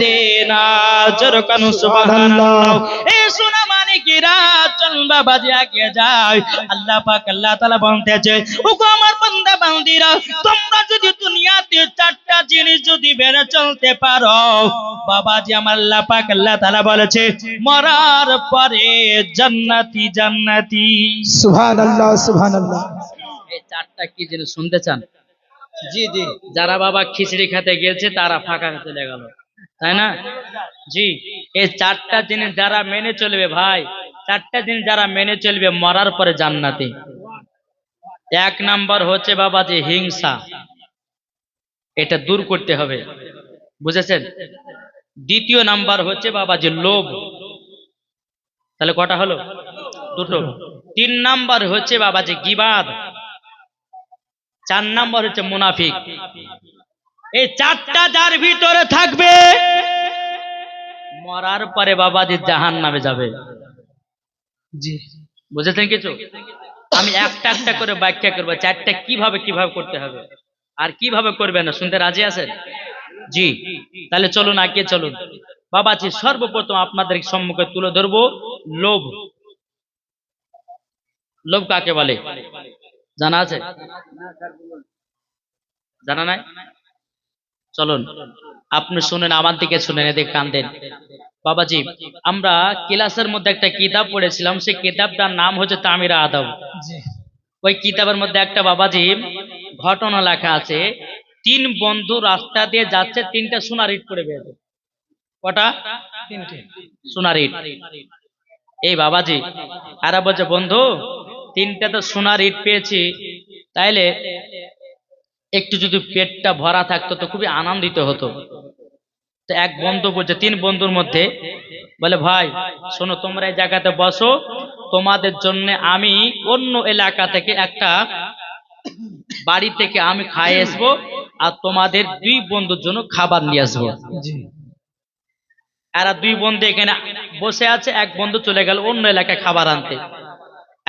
দেনা জোরকানু সুবহানাল্লাহ। এ সোনা মানিকেরা চল বাবাজি আগে যাই আল্লাহ পাক আল্লাহ তাআলা বলতেছে ওগো আমার বান্দা বান্দিরা তোমরা যদি দুনিয়াতে চারটা জিনিস যদি বেড়ে চলতে পারো বাবাজি আমার আল্লাহ পাক আল্লাহ তাআলা বলেছে মরার পরে জান্নাতি জান্নাতি। সুবহানাল্লাহ সুবহানাল্লাহ। এই চারটা কি জিনিস শুনতে চান? জি জি। যারা বাবা খিচড়ি খেতে গেছে তারা ফাঁকা চলে গেল। তাই না? জি। এই চারটা জিনিস যারা মেনে চলবে ভাই, চারটা জিনিস যারা মেনে চলবে মরার পরে জান্নাতে। এক নাম্বার হচ্ছে বাবা যে হিংসা। এটা দূর করতে হবে। বুঝেছেন? দ্বিতীয় নাম্বার হচ্ছে বাবা যে লোভ। তাহলে কটা হলো? দুটো। তিন নাম্বার হচ্ছে বাবা যে গিবাদ। চার নাম্বার হচ্ছে মুনাফিক। এই চারটা যার ভিতরে থাকবে মরার পরে বাবাজি জাহান নামে যাবে। জি। বুঝেছেন কিছু? আমি একটা একটা করে ব্যাখ্যা করব চারটা কীভাবে কীভাবে করতে হবে আর কীভাবে করবে না শুনতে রাজি আছেন? জি তাহলে চলুন আগে চলুন। বাবা বাবাজি সর্বপ্রথম আপনাদের সম্মুখে তুলে ধরবো লোভ। লোভ কাকে বলে? জানা আছে? জানা নাই? চলুন আপনি শুনেন আমার দিকে শুনেন এদিকে কান দেন। বাবাজি আমরা ক্লাসের মধ্যে একটা কিতাব পড়েছিলাম সেই কিতাবটার নাম হচ্ছে তামিরা আদব। ওই কিতাবের মধ্যে একটা বাবাজি ঘটনা লেখা আছে তিন বন্ধু রাস্তা দিয়ে যাচ্ছে তিনটা সোনার ইট করে বেরোবে কটা? তিনটে। সোনার ইট। এই বাবাজি আরা বলছে বন্ধু তিনটা তো সোনার ইট পেয়েছি তাইলে একটু যদি পেটটা ভরা থাকতো তো খুবই আনন্দিত হতো। তো এক বন্ধু বলছে তিন বন্ধুর মধ্যে বলে ভাই শোনো তোমরা এই জায়গাতে বসো। তোমাদের জন্য আমি অন্য এলাকা থেকে একটা বাড়ি থেকে আমি খাই আসব আর তোমাদের দুই বন্ধুর জন্য খাবার নিয়ে আসব। এরা দুই বন্ধু এখানে বসে আছে এক বন্ধু চলে গেল অন্য এলাকায় খাবার আনতে।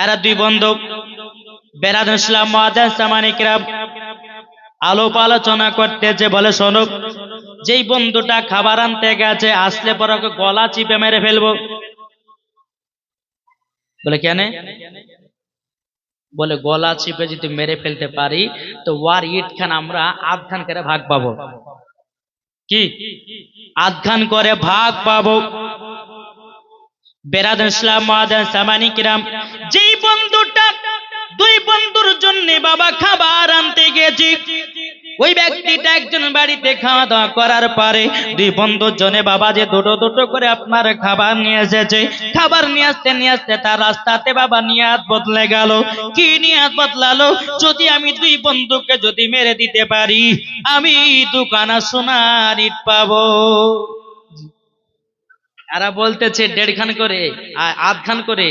এরা দুই বন্ধু বেরাদ ইসলাম মহাদান সামানিকরা আলোপ আলোচনা করতে যে বলে শোনো যেই বন্ধুটা খাবার আনতে গেছে, আসলে পর ওকে গলা চিপে মেরে ফেলব। বলে কেন? বলে, গলা চিপে যদি মেরে ফেলতে পারি, তো ওয়ার ইট খান আমরা আধ খান করে ভাগ পাবো। কি? আধখান করে ভাগ পাবো। বেরাদ ইসলাম সামানি কিরাম যেই জন্য বাবা খাবার আনতে গেছি। ওই ব্যক্তিটা একজন বাড়িতে খাওয়া দাওয়া করার পরে দুই বন্ধুর জন্য বাবা যে দুটো দুটো করে আপনার খাবার নিয়ে এসেছে। খাবার নিয়ে আসতে নিয়ে আসতে তার রাস্তাতে বাবা নিয়াত বদলে গেল। কি নিয়াত বদলালো? যদি আমি দুই বন্ধুকে যদি মেরে দিতে পারি, আমি দোকানা সোনার ইট পাবো। এরা বলতেছে দেড়খান করে আধখান করে।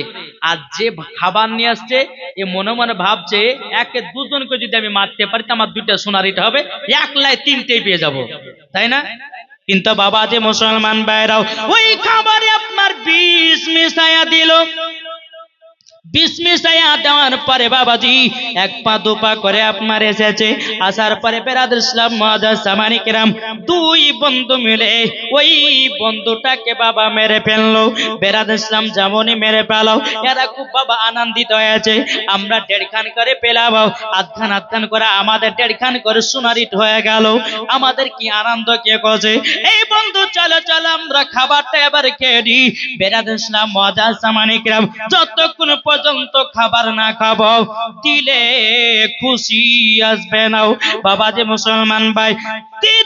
আর যে খাবার নিয়ে আসছে, এ মনে মনে ভাবছে, একে দুজনকে যদি আমি মারতে পারি, তো আমার দুইটা সোনারিটা হবে এক লাই তিনটেই পেয়ে যাব। তাই না? কিন্তু বাবা যে মুসলমান ভাইরাও, ওই খাবারে আপনার বিষ মিশাইয়া দিল। পা করে আপনার এসেছে। আসার পরে মহাদাস দুই বন্ধু মিলে ওই বাবা মেরে ফেলল। মেরে আনন্দিত হয়েছে। আমরা দেড়খান করে পেলাম। আধখান আধখান করে আমাদের দেড়খান করে সোনারিট হয়ে গেল। আমাদের কি আনন্দ, কে করছে এই বন্ধু, চলো চলো, আমরা খাবারটা এবার খেয়ে নি বেরাদ ইসলাম মজা সামানিকরাম যতক্ষণ পর্যন্ত খাবার না খাব। দিলে খুশি আসবে না বাবা যে মুসলমান ভাই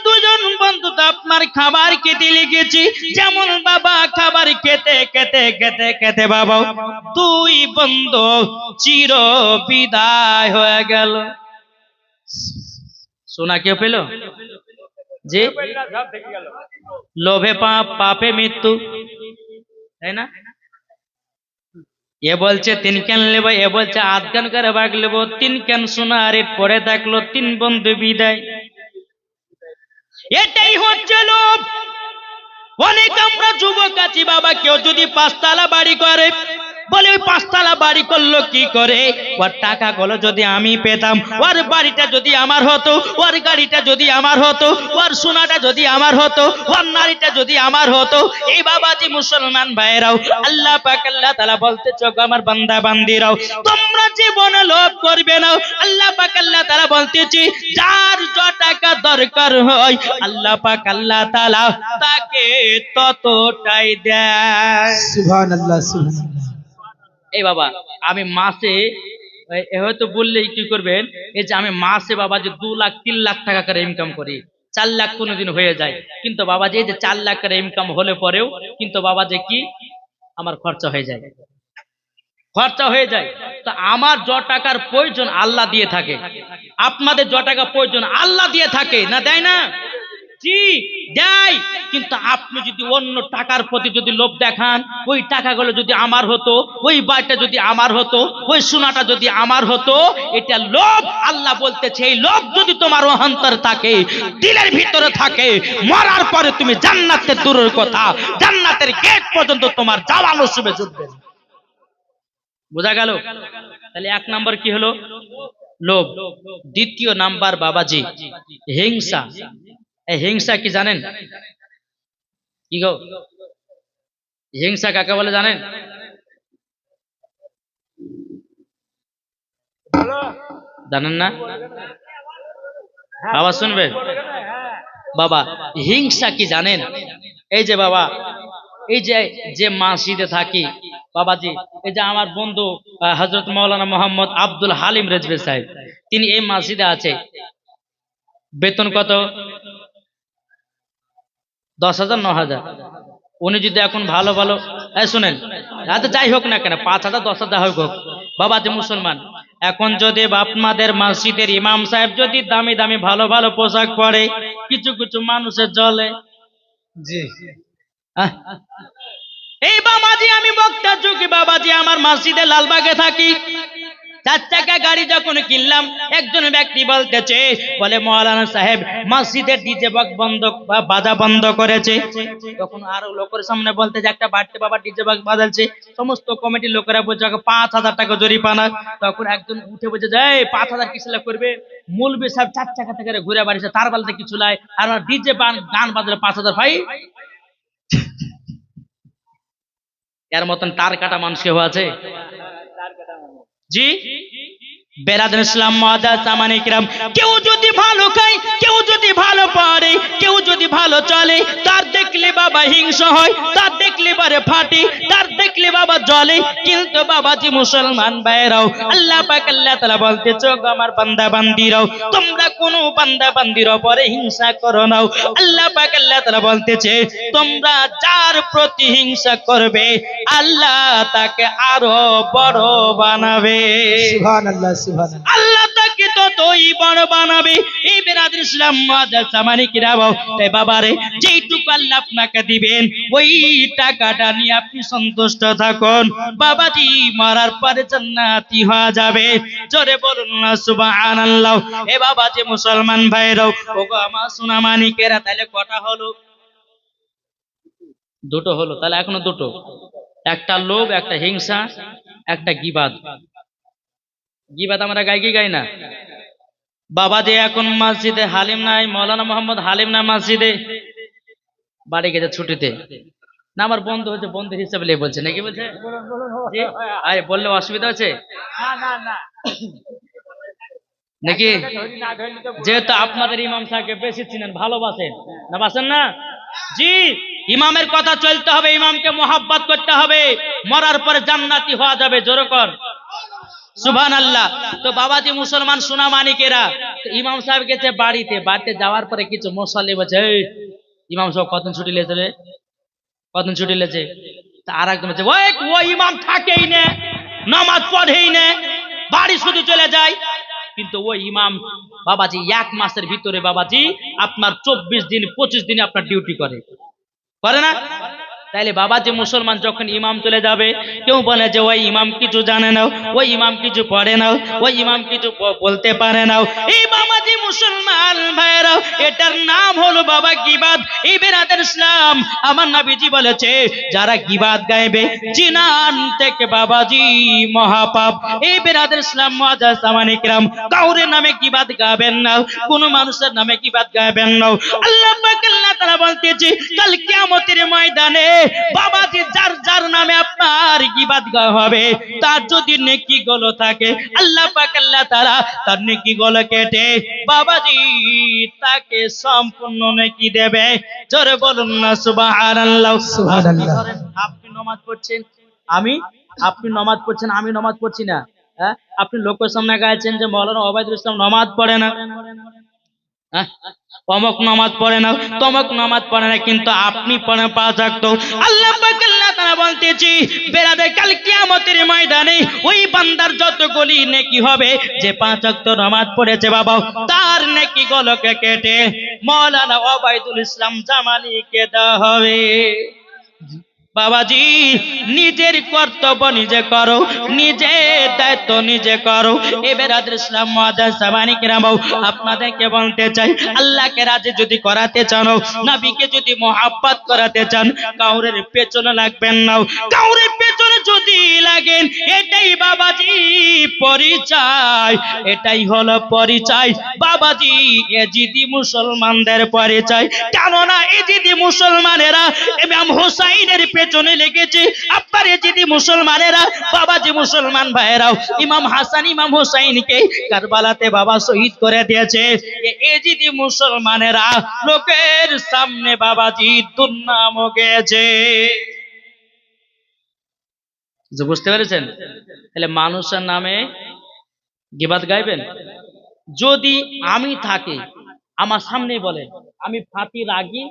দুজন বন্ধু তো আপনার খাবার খেতে লেগেছি। যেমন বাবা খাবার খেতে খেতে খেতে খেতে বাবা দুই বন্ধু চির বিদায় হয়ে গেল। সোনা কেউ পেল? যে লোভে পাপে মৃত্যু। তাই না? এ বলছে, তিন ক্যান নেব এ বলছে, আধ ক্যান করে ভাগ লেব? তিন ক্যান সোনা আর পরে থাকল তিন বন্ধু বিদায়। এটাই হচ্ছে লোভ। অনেক আমরা যুবক আছি, বাবা, কেউ যদি পাঁচতলা বাড়ি করে বলে, ওই পাঁচতলা বাড়ি করল কি করে? ওর টাকাগুলো যদি আমি পেতাম, ওর বাড়িটা যদি আমার হতো, ওর গাড়িটা যদি আমার হতো, ওর সোনাটা যদি আমার হতো, ওর নারীটা যদি আমার হতো এই বাবাজি মুসলমান ভাইরাও আল্লাহ পাক, আল্লাহ তাআলা বলতে চোখ আমার বান্দা বান্দিরাও, তোমরা জীবনে লোভ করবে না। আল্লাহ পাক, আল্লাহ তাআলা বলতেছি, যার য টাকা দরকার হয়, আল্লাহ পাক, আল্লাহ তাআলা তাকে ততটাই দেয়। সুবহান আল্লাহ সুবহান আল্লাহ এই বাবা, আমি মাসে হয়তো বললেই কি করবেন, এই যে আমি মাসে বাবা যে দু লাখ, তিন লাখ টাকা করে ইনকাম করি, চার লাখ কোনোদিন হয়ে যায়। কিন্তু বাবা যে, এই যে চার লাখ করে ইনকাম হলে পরেও কিন্তু বাবা যে কি? আমার খরচা হয়ে যায়। খরচা হয়ে যায়। তো আমার য টাকার প্রয়োজন আল্লাহ দিয়ে থাকে। আপনাদের য টাকা প্রয়োজন আল্লাহ দিয়ে থাকে, না দেয় না? দেয়। কিন্তু আপনি যদি অন্য টাকার প্রতি যদি লোভ দেখান, ওই টাকাগুলো যদি আমার হতো, ওই বাড়িটা যদি আমার হতো, ওই সোনাটা যদি আমার হতো, এটা লোভ আল্লাহ বলতেছে, এই লোভ যদি তোমার অহন্তর থাকে, দিলের ভিতরে থাকে, মরার পরে তুমি জান্নাতের দূরের কথা, জান্নাতের গেট পর্যন্ত তোমার যাওয়া নসিবে জুটবে বোঝা গেল? তাহলে এক নাম্বার কি হলো? লোভ। দ্বিতীয় নাম্বার, বাবাজি, হিংসা। এই হিংসা কি জানেন? কি গো? হিংসা কাকে বলে জানেন? জানেন না? বাবা শুনবে। বাবা, হিংসা কি জানেন? এই যে বাবা, এই যে যে মাসিদে থাকি, বাবাজি, এই যে আমার বন্ধু হজরত মৌলানা মোহাম্মদ আব্দুল হালিম রেজবে সাহেব, তিনি এই মসজিদে আছে। বেতন কত? দশ হাজার ন হাজার। উনি যদি এখন ভালো ভালো এই শুনেন আচ্ছা যাই হোক না কেন পাঁচ হাজার দশ হাজার হোক হোক বাবা যে মুসলমান। এখন যদি আপনাদের মসজিদের ইমাম সাহেব যদি দামি দামি ভালো ভালো পোশাক পরে কিছু কিছু মানুষের জলে। জি। এই বাবাজি আমি বক্তা চুকি বাবাজি আমার মসজিদে লালবাগে থাকি। চার চাকা গাড়ি যখন কিনলাম, একজন ব্যক্তি বলতেছে, বলে মৌলানা সাহেব, মসজিদের ডিজে বক্স বন্ধ, বা বাজা বন্ধ করেছে। তখন আরও লোকের সামনে বলতে যে একটা বাড়তে বাবা ডিজে বক্স বাজাচ্ছে। সমস্ত কমিটির লোকেরা বলছে পাঁচ হাজার টাকা জরিপানা তখন একজন উঠে বলছে এই, পাঁচ হাজার কিছু করবে? মূলবি সাহেব, চার চাকা থেকে ঘুরে বাড়িছে, তার বালতে কিছু লাই আর ডিজে গান বাজলে পাঁচ হাজার, ভাই। এর মতন তার কাটা মানুষ কেউ আছে? জি বেরাদুল ইসলাম মাদার সামানিকরাম কেউ যদি ভালো খায়, কেউ যদি ভালো পারে, কেউ যদি ভালো চলে, তার দেখলে বাবা হিংস হয়, তার দেখলে বারে ফাটি, তার দেখলে বাবা জলে কিন্তু বাবাজি মুসলমান ভাইরাও আল্লাহ পাক আল্লাহ তাআলা বলতে, চোখ আমার বান্দা বান্দিরাও, তোমরা কোন বান্দা বান্দির পরে হিংসা করো নাও আল্লাহ পাক আল্লাহ তাআলা বলতেছে, তোমরা যার প্রতি হিংসা করবে, আল্লাহ তাকে আরও বড় বানাবে। আল্লাহ তাকে বড় বানাবে। এই ইসলাম মাদার সামানি কিরাবাও তাই বাবারে, যেইটুকু আল্লাহ আপনাকে দিবেন, ওই টাকাটা নিয়ে আপনি সন্তুষ্ট থাকুন। বাবাজি মারার পরে জান্নাতি হওয়া যাবে। জোরে বলুন না, সুবহানাল্লাহ। এ মুসলমান ভাইরাও, ওগো আমার সোনা মানিকেরা তাহলে কটা হলো? দুটো হলো, তাহলে এখনও দুটো। একটা লোভ, একটা হিংসা, একটা গিবাদ। গিবাদ আমরা গাই, কি গাই না? বাবা যে এখন মসজিদে হালিম নাই, মৌলানা মোহাম্মদ হালিম না মসজিদে। বাড়ি গেছে ছুটিতে। না, আমার বন্ধু হচ্ছে বন্ধু হিসাবে লিয়ে বলছে। নাকি বলছে? আরে বললে অসুবিধা আছে নাকি? যেহেতু আপনাদের ইমাম সাহেবকে বেশি চিনেন, ভালোবাসেন। না, বাসেন না? জি, ইমামের কথা চলতে হবে, ইমামকে মোহাব্বত করতে হবে। মরার পরে জান্নাতি হওয়া যাবে জোরকর সুবহান আল্লাহ তো বাবাজি মুসলমান সোনা মানিকেরা ইমাম সাহেব গেছে বাড়িতে। বাড়িতে যাওয়ার পরে কিছু মশালি বলছে ইমাম সাহেব কতদিন ছুটি লেছে রে? কতদিন ছুটি লেছে আর একজন বলছে, ওই ইমাম থাকেই না, নামাজ পড়েই না, বাড়ি শুধু চলে যায়। কিন্তু ওই ইমাম বাবাজি এক মাসের ভিতরে বাবাজি আপনার চব্বিশ দিন, পঁচিশ দিনে আপনার ডিউটি করে। করে না? তাইলে বাবা যে মুসলমান যখন ইমাম চলে যাবে, কেউ বলে যে, ওই ইমাম কিছু জানে না ওই ইমাম কিছু পড়ে না ওই ইমাম কিছু বলতে পারে না এই বাবা যে মুসলমান এটার নাম হলো বাবা গিবাদ। এই বেরাদের ইসলাম, আমার নবীজি বলেছে, যারা গিবাদ গাইবে থেকে বাবাজি মহাপাপ। এই বেরাদের ইসলাম, মহাজাজ সামানিকরাম কাউরের নামে গিবাদ গাবেন না, কোন মানুষের নামে গিবাদ গাবেন না। আল্লাহ তাআলা বলতেছে, কাল কিয়ামতের ময়দানে বাবাজি যার যার নামে আপনার গিবাদ হবে? তার যদি নেকি গুলো থাকে আল্লাহ পাক আল্লাহ তাআলা তার নেকি গুলো কেটে বাবাজি তাকে সম্পূর্ণ নেকি দেবে। জোরে বলুন না সুবহানাল্লাহ। সুবহানাল্লাহ। আপনি নামাজ পড়ছেন? আমি? আপনি নামাজ পড়ছেন আমি নামাজ পড়ছি না। হ্যাঁ? আপনি লোকের সামনে গাইছেন যে মৌলানা ওবায়দুল ইসলাম নামাজ পড়ে না। হ্যাঁ? অমক নামাজ পড়ে না, তমক নামাজ পড়ে না, কিন্তু আপনি পড়েন পাঁচ ওয়াক্ত আল্লাহ পাক বলতেছি বেরাদের কাল কিয়ামতের ময়দানে ওই বান্দার যতগুলি নেকি হবে, যে পাঁচ ওয়াক্ত নামাজ পড়েছে বাবা তার নেকি গলকে কেটে মাওলানা ওবায়দুল ইসলাম জামালিকে দেওয়া হবে। বাবাজি, নিজের কর্তব্য নিজে করো নিজের দায়িত্ব নিজে করো। এবার আপনাদেরকে বলতে চাই, আল্লাহকে রাজি যদি করাতে চান, নবীকে যদি করাতে চান, কাউরের পেছনে লাগবেন না। কাউরের পেছনে যদি লাগেন, এটাই বাবাজি পরিচয়, এটাই হলো পরিচয়। বাবাজি, এজিদি মুসলমানদের পরিচয়। কেননা, এজিদি মুসলমানেরা হুসাইনের পেছনে লেগেছে। আপনার এজিদি মুসলমানেরা, বাবাজি মুসলমান ভাইয়েরাও, ইমাম হাসান, ইমাম হুসাইনকে কারবালাতে বাবা শহীদ করে দিয়েছে। এ এজিদি মুসলমানেরা, লোকের সামনে বাবাজি দুর্নাম গেছে যে বুঝতে পেরেছেন? তাহলে মানুষের নামে গিবাদ গাইবেন? যদি আমি থাকি, আমার সামনে বলে, আমি ফাতি রাগি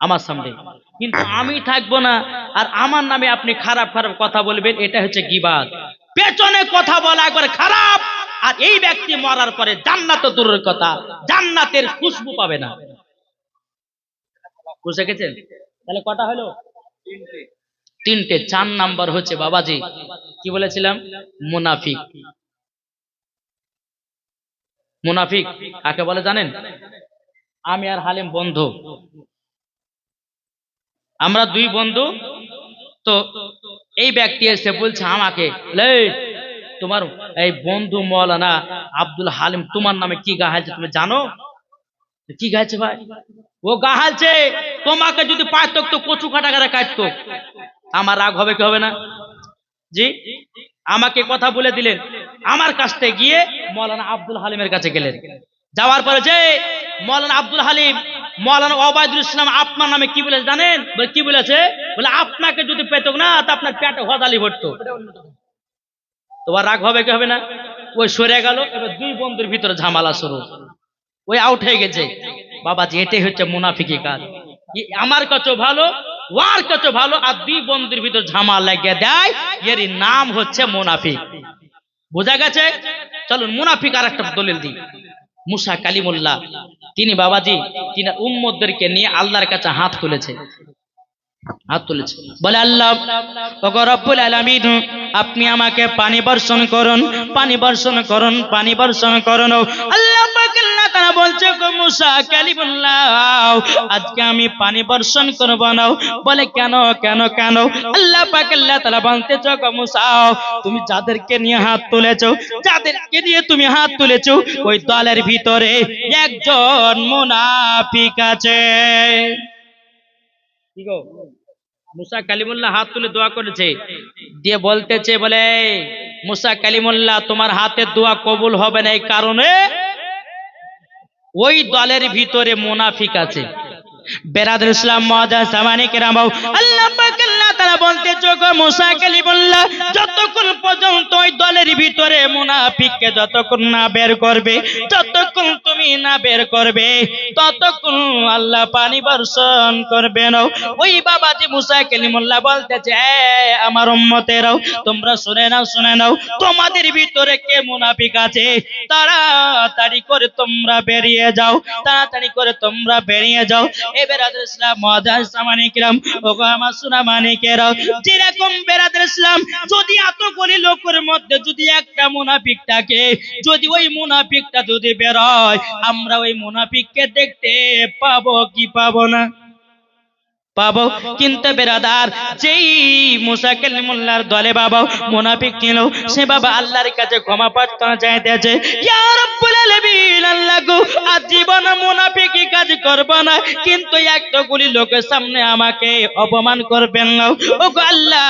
আমার সামনে। কিন্তু আমি থাকব না, আর আমার নামে আপনি খারাপ খারাপ কথা বলবেন, এটা হচ্ছে গিবাদ। পেছনে কথা বলা একবার খারাপ, আর এই ব্যক্তি মরার পরে জান্নাত দূরের কথা, জান্নাতের খুশবু পাবে না। বুঝে গেছেন? তাহলে কটা হলো? তিনটে। চার নাম্বার হচ্ছে বাবাজি। কি বলেছিলাম? মুনাফিক। মুনাফিক, কাকে বলে জানেন? আমি আর হালিম বন্ধু। আমরা দুই বন্ধু। তো এই ব্যক্তি এসে বলছে আমাকে "লে, তোমার এই বন্ধু মৌলানা আব্দুল হালিম তোমার নামে কি গাহালছে তুমি জানো? কি গাইছে ভাই? ও গাহালছে তোমাকে যদি পাইতো তো কচু কাটাগারে কাটতো। আমার রাগ হবে কি হবে না? জি আমাকে কথা বলে দিলেন। আমার কাছ থেকে গিয়ে মৌলানা আব্দুল হালিমের কাছে গেলেন। যাওয়ার পরে যে মৌলানা আব্দুল হালিম মৌলানা ওবায়দুল ইসলাম আপনার নামে কি বলে জানেন? কি বলেছে? বলে, আপনাকে যদি পেত না, তা আপনার পেটে হদালি ভরতো। তোমার রাগ হবে কি হবে না? ওই সরে গেল, এবার দুই বন্ধুর ভিতরে ঝামেলা শুরু। ওই আউট হয়ে গেছে। বাবাজি, এটাই হচ্ছে মুনাফিকি কাজ। আমার কাছে ভালো, ওয়ার কাছে ভালো, আর দুই বন্ধুর ভিতর ঝামা লাগিয়ে দেয়। এর নাম হচ্ছে মুনাফিক। বোঝা গেছে? চলুন মুনাফিক আর একটা দলিল দিই। মুসা কালিমুল্লাহ। তিনি বাবাজি তিনি উম্মদদেরকে নিয়ে আল্লাহর কাছে হাত তুলেছে। হাত তুলেছে। বলে, আল্লাহ রব্বুল আলামিন, আপনি আমাকে পানি বর্ষণ করুন, পানি বর্ষণ করুন, পানি বর্ষণ করুন। আল্লাহ তাআলা বলছে, গো মুসা, কালিমুল্লাহ, আজকে আমি পানি বর্ষণ করব না। বলে, কেন কেন কেন? আল্লাহ পাক, আল্লাহ তাআলা গো মুসা, তুমি যাদেরকে নিয়ে হাত তুলেছো, যাদেরকে নিয়ে তুমি হাত তুলেছো, ওই দলের ভিতরে একজন মুনাফিক আছে। কি গো? মুসা কালিমুল্লাহ হাত তুলে দোয়া করেছে। দিয়ে বলতেছে, বলে মুসা কালিমুল্লাহ, তোমার হাতের দোয়া কবুল হবে না এই কারণে ওই দলের ভিতরে মোনাফিক আছে। বেরাদুল ইসলাম মহাজা সামানিক রামাও আল্লাহ পাক তারা বলতে চোখ মোসা যতক্ষণ পর্যন্ত ওই দলের ভিতরে যতক্ষণ না বের করবে, যতক্ষণ তুমি না বের করবে, ততক্ষণ আল্লাহ পানি বর্ষণ করবে না। ওই বাবাজি মুসা কালিমুল্লাহ বলতেছে আমার উম্মতেরাও, তোমরা শুনে নাও শুনে নাও, তোমাদের ভিতরে কে মুনাফিক আছে? তাড়াতাড়ি করে তোমরা বেরিয়ে যাও, তাড়াতাড়ি করে তোমরা বেরিয়ে যাও। এবার ইসলাম মহাদাস সামানিকরাম ও আমার সোনা মানিকেরাও যেরকম বেরাদের ইসলাম, যদি এত করে লোকের মধ্যে যদি একটা মুনাফিক থাকে, যদি ওই মুনাফিকটা যদি বেরোয়, আমরা ওই মুনাফিককে দেখতে পাবো কি পাবো না? পাবো। কিন্তু বেরাদার, যেই মুসা কালিমুল্লাহর দলে বাবা, মুনাফিক ছিল সে বাবা আল্লাহর কাছে ক্ষমা প্রার্থনা চাইতেছে, ইয়া আলামিন, আল্লাহ গো মুনাফিকি কাজ করব না, কিন্তু গুলি লোকের সামনে আমাকে অপমান করবেন না। ও আল্লাহ,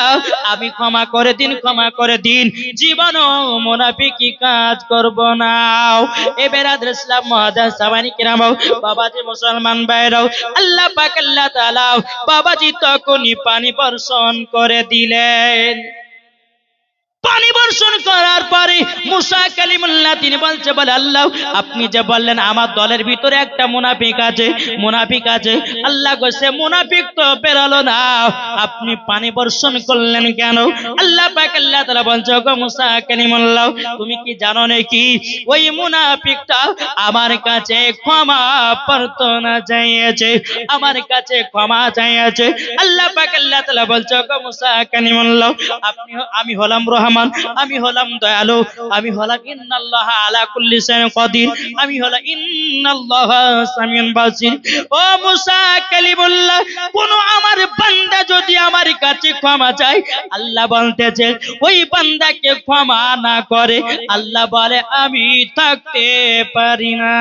আমি ক্ষমা করে দিন, ক্ষমা করে দিন, জীবনও মুনাফিকি কাজ করব না। এ বেরাদার ইসলাম মহাদাস সাবানি কিরাম, বাবাজি মুসলমান ভাইরাও, আল্লাহ পাক, আল্লাহ তাআলা বাবাজি তখনই পানি বর্ষণ করে দিলেন। পানি বর্ষণ করার পরে মুসা কালিমুল্লাহ তিনি বলছে, বলে আল্লাহ, আপনি যে বললেন আমার দলের ভিতরে একটা মুনাফিক আছে মুনাফিক আছে। আল্লাহ সে মুনাফিক তো বেরোলো না। আপনি পানি বর্ষণ করলেন কেন? আল্লাহ পাক আল্লাহ তাআলা বলছে গো মুসা কালিমুল্লাহ, তুমি কি জানো নাকি? ওই মুনাফিকটা আমার কাছে ক্ষমা প্রার্থনা চাইয়েছে, আমার কাছে ক্ষমা চাইয়েছে। আল্লাহ পাক আল্লাহ তাআলা বলছে গো মুসা কালিমুল্লাহ আপনি আমি হলাম রহমান। আমি হলাম দয়ালু, আমি হলাম ইন্নাল্লাহ আলা কুল্লি শাইইন কাদির, আমি হলাম ইন্নাল্লাহ সামিউন বাসির। ও মুসা কালিমুল্লাহ, কোন আমার বান্দা যদি আমার কাছে ক্ষমা চায়, আল্লাহ বলতেছে, ওই বান্দাকে ক্ষমা না করে, আল্লাহ বলে, আমি থাকতে পারি না।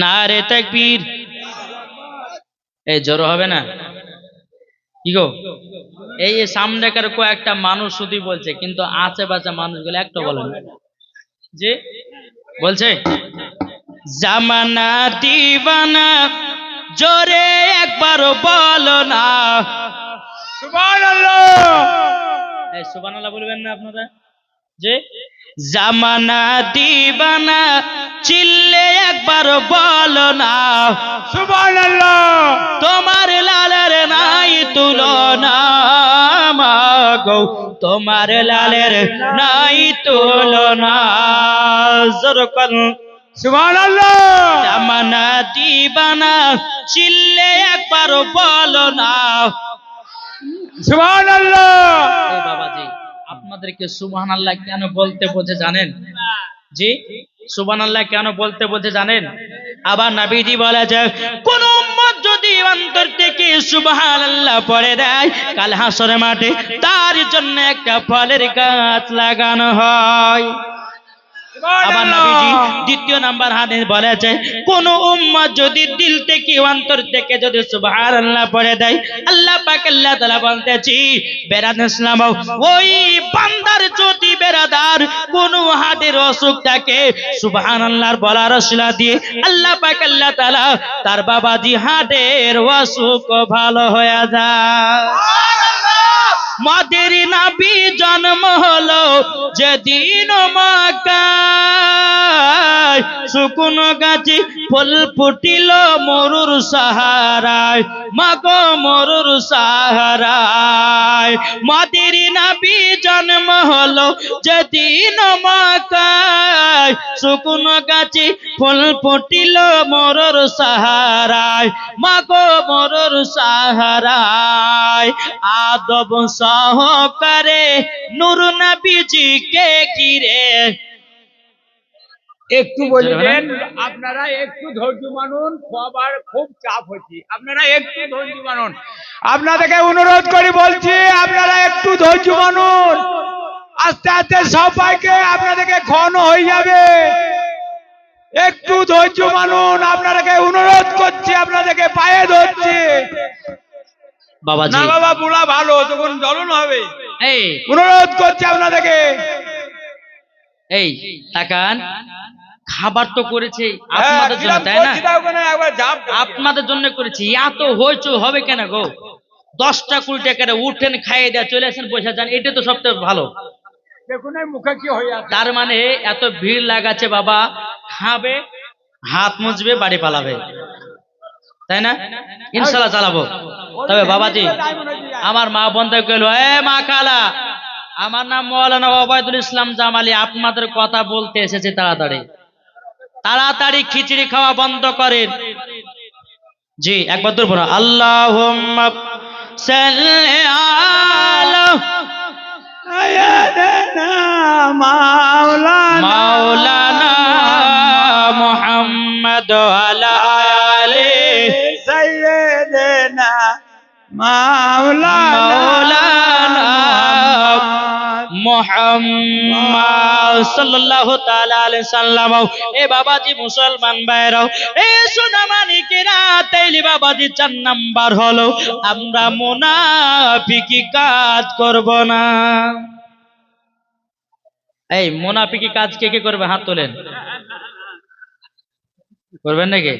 না রে তাকবীর। এই জোর হবে না? কি গো? এই সামনেকার কয়েকটা মানুষ শুধু বলছে কিন্তু আশেপাশে মানুষগুলো একটা বলে না। যে বলছে জামানা দিবানা জোরে একবার বলো না। এই সুবহানাল্লাহ বলবেন না আপনারা? যে জামানা দিবানা চিল্লে একবার বলো না। তোমার লালের নাই তুলনা মাগো। তোমার লালের নাই তুলনা। জরকন জামানা দিবানা চিল্লে একবার বলো না। বাবাজি আপনাদেরকে সুবহান আল্লাহ কেন বলতে বোঝে জানেন? জি? সুবহান আল্লাহ কেন বলতে বলতে জানেন? আবার নাবিজি বলা যায় কোন যদি অন্তর থেকে সুবহান আল্লাহ পরে দেয়, কাল হাসরে মাঠে তার জন্য একটা ফলের গাছ লাগানো হয়। আবার নবীজি দ্বিতীয় নাম্বার হাদিস বলেছে কোন উম্মত যদি দিল থেকে অন্তর থেকে যদি সুবহানাল্লাহ পড়ে দেয় আল্লাহ পাক আল্লাহ তাআলা বলতেছি বেরাদ ইসলাম ওই বান্দার যদি বেরাদার কোন হাতের অসুখ থাকে সুবহানাল্লাহর বলার রসিলা দিয়ে আল্লাহ পাক আল্লাহ তাআলা তার বাবাজি হাটের অসুখ ভালো হয়ে যায়। মাদের নাবি জন্ম হলো যেদিন মাকায়। শুকুন গাছি ফুল ফুটিল মরুর সাহারায়। মাগো মরুর সাহারায়। মাদের নাবি জন্ম হলো যেদিন মাকায়। শুকুন গাছি ফুল ফুটিল মরুর সাহারায়। মাগো মরুর সাহারায়। আদব সহকারে নূর নবীজিকে ঘিরে। একটু বলবেন আপনারা একটু ধৈর্য মানুন খাবার খুব চাপ হচ্ছে আপনারা একটু ধৈর্য মানুন। আপনাদেরকে অনুরোধ করে বলছি আপনারা একটু ধৈর্য মানুন। আস্তে আস্তে সবাইকে আপনাদেরকে ঘন হয়ে যাবে। একটু ধৈর্য মানুন। আপনাদেরকে অনুরোধ করছি আপনাদেরকে পায়ে ধরছি। বাবাজি। না বাবা বুড়া ভালো তখন জ্বলন হবে। এই। অনুরোধ করছি আপনাদেরকে। এই তাকান। খাবার তো করেছে হ্যাঁ, আপনাদের জন্য তাই না। আপনাদের জন্য করেছি। এত হইচই হবে কেন গো? দশটা কুড়ি টাকা উঠেন খাইয়ে দেয়া চলে আসেন পয়সা যান এটা তো সবচেয়ে ভালো। দেখুন মুখে কি হয়ে তার মানে এত ভিড় লাগাচ্ছে বাবা। খাবে হাত মুছবে বাড়ি পালাবে। তাই না? ইনশাল্লাহ চালাবো। তবে বাবাজি আমার মা বন্ধু কইল এ মা খালা আমার নাম মৌলানা ওবায়দুল ইসলাম জামালি আপনাদের কথা বলতে এসেছি তাড়াতাড়ি। তাড়াতাড়ি খিচড়ি খাওয়া বন্ধ করেন। জি একবার দূর বলো আল্লাহ মাওলানা মোহাম্মদ এ বাবাজি মুসলমান ভাইরাও এ তাইলে বাবাজি চার নাম্বার হলো আমরা মুনাফিকি কাজ করব না। এই মুনাফিকি কাজ কে কে করবে? হাত তোলেন। করবেন নাকি?